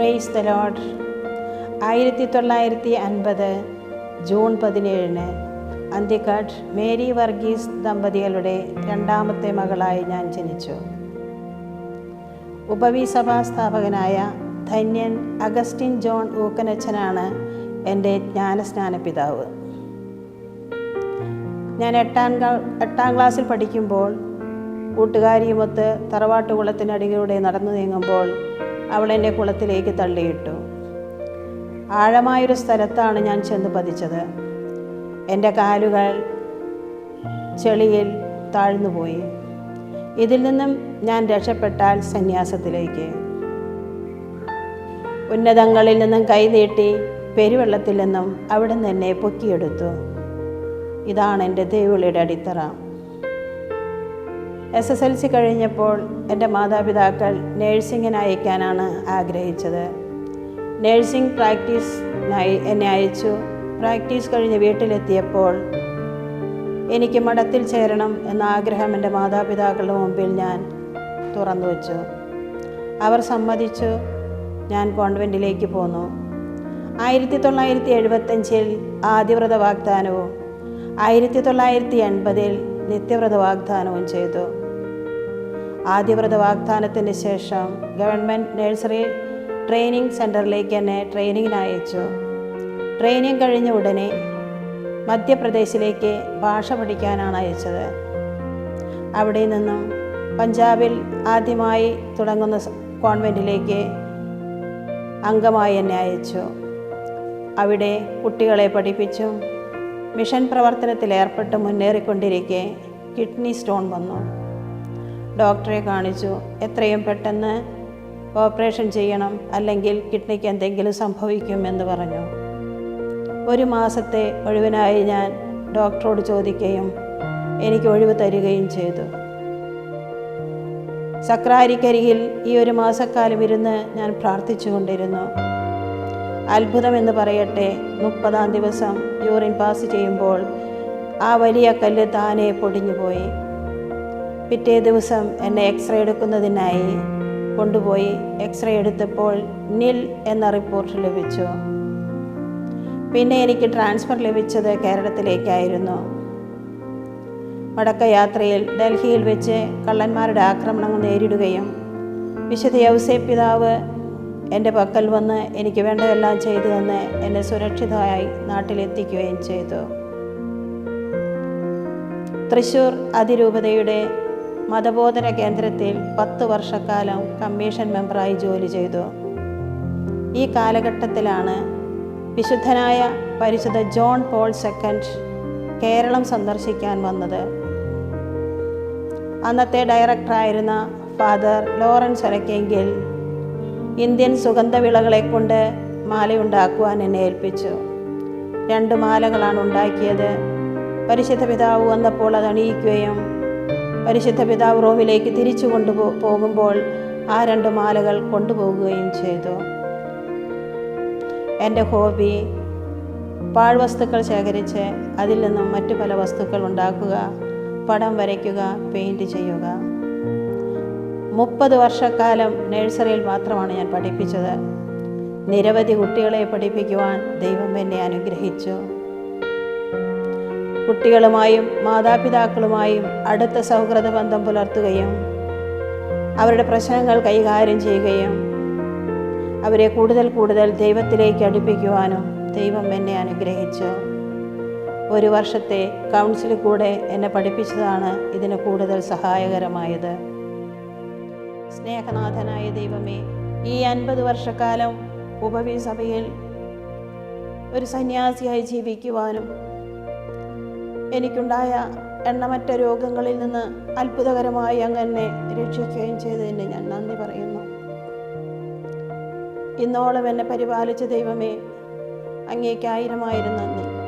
Praise the load ആയിരത്തി തൊള്ളായിരത്തി അൻപത് ജൂൺ പതിനേഴിന് അന്തിക്കാട് മേരി വർഗീസ് ദമ്പതികളുടെ രണ്ടാമത്തെ മകളായി ഞാൻ ജനിച്ചു. ഉപവിസഭാ സ്ഥാപകനായ ധന്യൻ അഗസ്റ്റിൻ ജോൺ ഊക്കനച്ചനാണ് എന്റെ ജ്ഞാനസ്നാന പിതാവ്. ഞാൻ എട്ടാം എട്ടാം ക്ലാസ്സിൽ പഠിക്കുമ്പോൾ കൂട്ടുകാരിയുമൊത്ത് തറവാട്ടുകുളത്തിനടികളുടെ നടന്നു നീങ്ങുമ്പോൾ അവൾ എന്നെ കുളത്തിലേക്ക് തള്ളിയിട്ടു. ആഴമായൊരു സ്ഥലത്താണ് ഞാൻ ചെന്ന് പതിച്ചത്. എന്റെ കാലുകൾ ചെളിയിൽ താഴ്ന്നുപോയി. ഇതിൽ നിന്നും ഞാൻ രക്ഷപ്പെട്ടാൽ സന്യാസത്തിലേക്ക്. ഉന്നതങ്ങളിൽ നിന്നും കൈനീട്ടി പെരുവെള്ളത്തിൽ നിന്നും അവിടെ നിന്ന് എന്നെ പൊക്കിയെടുത്തു. ഇതാണ് എന്റെ ദൈവളിയുടെ അടിത്തറ. എസ് എസ് എൽ സി കഴിഞ്ഞപ്പോൾ എന്റെ മാതാപിതാക്കൾ നേഴ്സിങ്ങിന് അയക്കാനാണ് ആഗ്രഹിച്ചത്. നേഴ്സിംഗ് പ്രാക്ടീസിനായി എന്നെ അയച്ചു. പ്രാക്ടീസ് കഴിഞ്ഞ് വീട്ടിലെത്തിയപ്പോൾ എനിക്ക് മഠത്തിൽ ചേരണം എന്ന ആഗ്രഹം എന്റെ മാതാപിതാക്കളുടെ മുമ്പിൽ ഞാൻ തുറന്നു വച്ചു. അവർ സമ്മതിച്ചു. ഞാൻ കോൺവെന്റിലേക്ക് പോന്നു. ആയിരത്തി തൊള്ളായിരത്തി എഴുപത്തഞ്ചിൽ ആദ്യവ്രത വാഗ്ദാനവും ആയിരത്തി തൊള്ളായിരത്തി എൺപതിൽ നിത്യവ്രത വാഗ്ദാനവും ചെയ്തു. ആദ്യവ്രത വാഗ്ദാനത്തിന് ശേഷം ഗവൺമെന്റ് നഴ്സറി ട്രെയിനിങ് സെന്ററിലേക്ക് എന്നെ ട്രെയിനിങ്ങിന് അയച്ചു. ട്രെയിനിങ് കഴിഞ്ഞ ഉടനെ മധ്യപ്രദേശിലേക്ക് ഭാഷ പഠിക്കാനാണ് അയച്ചത്. അവിടെ നിന്നും പഞ്ചാബിൽ ആദ്യമായി തുടങ്ങുന്ന കോൺവെന്റിലേക്ക് അംഗമായി എന്നെ അയച്ചു. അവിടെ കുട്ടികളെ പഠിപ്പിച്ചു മിഷൻ പ്രവർത്തനത്തിൽ ഏർപ്പെട്ട് മുന്നേറിക്കൊണ്ടിരിക്കെ കിഡ്നി സ്റ്റോൺ വന്നു. ഡോക്ടറെ കാണിച്ചു. എത്രയും പെട്ടെന്ന് ഓപ്പറേഷൻ ചെയ്യണം അല്ലെങ്കിൽ കിഡ്നിക്ക് എന്തെങ്കിലും സംഭവിക്കുമെന്ന് പറഞ്ഞു. ഒരു മാസത്തെ ഒഴിവിനായി ഞാൻ ഡോക്ടറോട് ചോദിക്കുകയും എനിക്ക് ഒഴിവ് തരികയും ചെയ്തു. സക്രാരിക്കരികിൽ ഈ ഒരു മാസക്കാലം ഇരുന്ന് ഞാൻ പ്രാർത്ഥിച്ചുകൊണ്ടിരുന്നു. അത്ഭുതം അത്ഭുതമെന്ന് പറയട്ടെ മുപ്പതാം ദിവസം യൂറിൻ പാസ് ചെയ്യുമ്പോൾ ആ വലിയ കല്ല് താനെ പൊടിഞ്ഞുപോയി. പിറ്റേ ദിവസം എന്നെ എക്സ്റേ എടുക്കുന്നതിനായി കൊണ്ടുപോയി എക്സ്റേ എടുത്തപ്പോൾ നിൽ എന്ന റിപ്പോർട്ട് ലഭിച്ചു. പിന്നെ എനിക്ക് ട്രാൻസ്ഫർ ലഭിച്ചത് കേരളത്തിലേക്കായിരുന്നു. മടക്കയാത്രയിൽ ഡൽഹിയിൽ വെച്ച് കള്ളന്മാരുടെ ആക്രമണങ്ങൾ നേരിടുകയും വിശുദ്ധ യൗസേ പിതാവ് എന്റെ പക്കൽ വന്ന് എനിക്ക് വേണ്ടതെല്ലാം ചെയ്തു തന്ന് എന്നെ സുരക്ഷിതമായി നാട്ടിലെത്തിക്കുകയും ചെയ്തു. തൃശ്ശൂർ അതിരൂപതയുടെ മതബോധന കേന്ദ്രത്തിൽ പത്ത് വർഷക്കാലം കമ്മീഷൻ മെമ്പറായി ജോലി ചെയ്തു. ഈ കാലഘട്ടത്തിലാണ് വിശുദ്ധനായ പരിശുദ്ധ ജോൺ പോൾ സെക്കൻഡ് കേരളം സന്ദർശിക്കാൻ വന്നത്. അന്നത്തെ ഡയറക്ടറായിരുന്ന ഫാദർ ലോറൻസ് ഒലക്കെങ്കിൽ ഇന്ത്യൻ സുഗന്ധവിളകളെ കൊണ്ട് മാലയുണ്ടാക്കുവാൻ എന്നെ ഏൽപ്പിച്ചു. രണ്ട് മാലകളാണ് ഉണ്ടാക്കിയത്. പരിശുദ്ധ പിതാവ് വന്നപ്പോൾ അത് അണിയിക്കുകയും പരിശുദ്ധ പിതാവ് റോമിലേക്ക് തിരിച്ചു കൊണ്ടുപോ പോകുമ്പോൾ ആ രണ്ട് മാലകൾ കൊണ്ടുപോകുകയും ചെയ്തു. എന്റെ ഹോബി പാഴ്വസ്തുക്കൾ ശേഖരിച്ച് അതിൽ നിന്നും മറ്റു പല വസ്തുക്കൾ ഉണ്ടാക്കുക പടം വരയ്ക്കുക പെയിന്റ് ചെയ്യുക. മുപ്പത് വർഷക്കാലം നഴ്സറിയിൽ മാത്രമാണ് ഞാൻ പഠിപ്പിച്ചത്. നിരവധി കുട്ടികളെ പഠിപ്പിക്കുവാൻ ദൈവം എന്നെ അനുഗ്രഹിച്ചു. കുട്ടികളുമായും മാതാപിതാക്കളുമായും അടുത്ത സൗഹൃദ ബന്ധം പുലർത്തുകയും അവരുടെ പ്രശ്നങ്ങൾ കൈകാര്യം ചെയ്യുകയും അവരെ കൂടുതൽ കൂടുതൽ ദൈവത്തിലേക്ക് അടുപ്പിക്കുവാനും ദൈവം എന്നെ അനുഗ്രഹിച്ചു. ഒരു വർഷത്തെ കൗൺസിലിൽ കൂടെ എന്നെ പഠിപ്പിച്ചതാണ് ഇതിന് കൂടുതൽ സഹായകരമായത്. സ്നേഹനാഥനായ ദൈവമേ ഈ അൻപത് വർഷക്കാലം ഉപവി സഭയിൽ ഒരു സന്യാസിയായി ജീവിക്കുവാനും എനിക്കുണ്ടായ എണ്ണമറ്റ രോഗങ്ങളിൽ നിന്ന് അത്ഭുതകരമായി അങ്ങ് എന്നെ രക്ഷിക്കുകയും ചെയ്തതിന് ഞാൻ നന്ദി പറയുന്നു. ഇന്നോളം എന്നെ പരിപാലിച്ച ദൈവമേ അങ്ങേക്ക് ആയിരമായിരം നന്ദി.